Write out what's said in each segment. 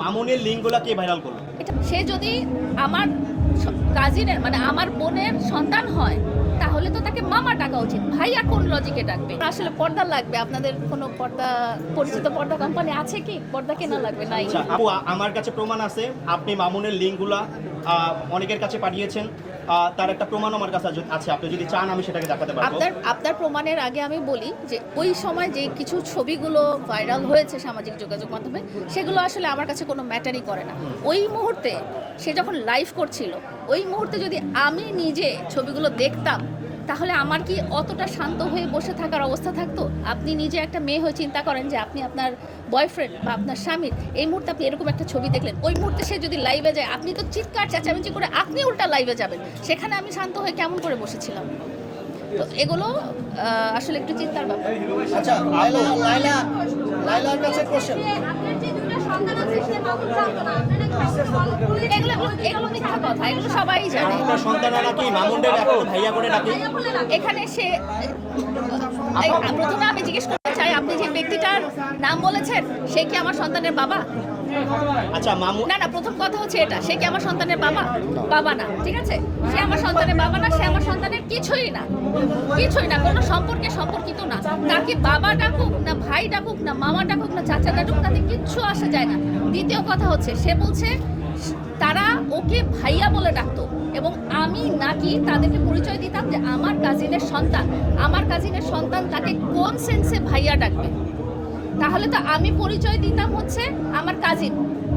মামুনের লিঙ্কগুলো কে ভাইরাল করল? সে যদি আমার কাজিনের মানে আমার বোনের সন্তান হয় তাহলে তো তাকে মামা ডাকা উচিত। ভাইয়া কোন লজিকে ডাকবে? আসলে পর্দা লাগবে। আপনাদের কোনো পর্দা পরিচিত পর্দা কোম্পানি আছে কি? পর্দা কেনা লাগবে? নাই। আচ্ছা আমার কাছে প্রমাণ আছে। আপনি মামুনের লিঙ্কগুলা অনেকের কাছে পাঠিয়েছেন। তার একটা প্রমাণ আমার কাছে আছে। আপনি যদি চান আমি সেটাকে দেখাতে পারব। আপনার আপনার প্রমাণের আগে আমি বলি যে ওই সময় যে কিছু ছবিগুলো ভাইরাল হয়েছে সামাজিক যোগাযোগ মাধ্যমে সেগুলো আসলে আমার কাছে কোনো ম্যাটারই করে না। ওই মুহূর্তে সে যখন লাইভ করছিল ওই মুহূর্তে যদি আমি নিজে ছবিগুলো দেখতাম তাহলে আমার কি অতটা শান্ত হয়ে বসে থাকার অবস্থা থাকতো? আপনি নিজে একটা মেয়ে হয়ে চিন্তা করেন যে আপনি আপনার বয়ফ্রেন্ড বা আপনার স্বামীর এই মুহূর্তে আপনি এরকম একটা ছবি দেখলেন। ওই মুহূর্তে সে যদি লাইভে যায় আপনি তো চিৎকার চেঁচামেচি করে আপনি উল্টা লাইভে যাবেন। সেখানে আমি শান্ত হয়ে কেমন করে বসেছিলাম? তো এগুলো আসলে একটু চিন্তার ব্যাপার। আচ্ছা লাইলা লাইলা লাইলার কাছে কোশ্চেন প্রথমে আমি জিজ্ঞেস করতে চাই, আপনি যে ব্যক্তিটার নাম বলেছেন, সে কি আমার সন্তানের বাবা? আচ্ছা মামুন না না, প্রথম কথা হচ্ছে এটা। সে কি আমার সন্তানের বাবা? বাবা না, ঠিক আছে? সে আমার সন্তানের বাবা না, সে আমার সন্তানের কিছুই না। কিছুই না, কোনো সম্পর্কে সম্পর্কিত না। তাকে বাবা ডাকুক, না ভাই ডাকুক, না মামা ডাকুক, না চাচা ডাকুক, তাতে কিচ্ছু আসে যায় না। দ্বিতীয় কথা হচ্ছে, সে বলছে, তারা ওকে ভাইয়া বলে ডাকতো এবং আমি নাকি তাদেরকে পরিচয় দিতাম যে আমার কাজিনের সন্তান। আমার কাজিনের সন্তান তাকে কোন সেন্সে ভাইয়া ডাকবে? তাহলে তো আমি পরিচয় দিতাম হচ্ছে আমার কাজিন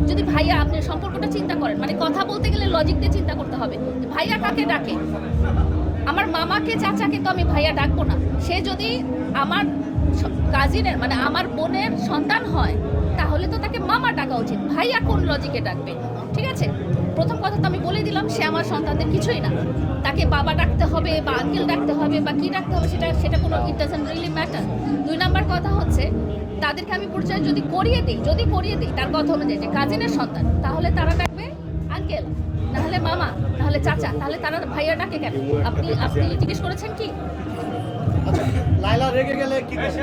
যদি ভাইয়া আপনি সম্পর্কটা চিন্তা করেন মানে কথা বলতে গেলে লজিক দিয়ে চিন্তা করতে হবে। ভাইয়া কাকে ডাকে? আমার মামাকে, চাচাকে তো আমি ভাইয়া ডাকবো না। সে যদি আমার কাজিনের মানে আমার বোনের সন্তান হয়, তাহলে তো তাকে মামা ডাকা উচিত। ভাইয়া কোন লজিকে ডাকবে? ঠিক আছে? প্রথম কথা তো আমি বলে দিলাম সে আমার সন্তানদের কিছুই না। তাকে বাবা ডাকতে হবে বা আঙ্কেল ডাকতে হবে বা কি ডাকতে হবে সেটা সেটা কোনো ইট ডাজেন্ট রিয়েলি ম্যাটার দুই নাম্বার কথা হচ্ছে তাদেরকে আমি পরিচয় যদি করিয়ে দিই যদি করিয়ে দিই তার কথা অনুযায়ী যে কাজিনের সন্তান তাহলে তারা ডাকবে আঙ্কেল নাহলে মামা নাহলে চাচা তাহলে তারা ভাইয়া ডাকে কেন? আপনি আপনি জিজ্ঞেস করেছেন কি? লাইলা রেগে গেলে কি করবে?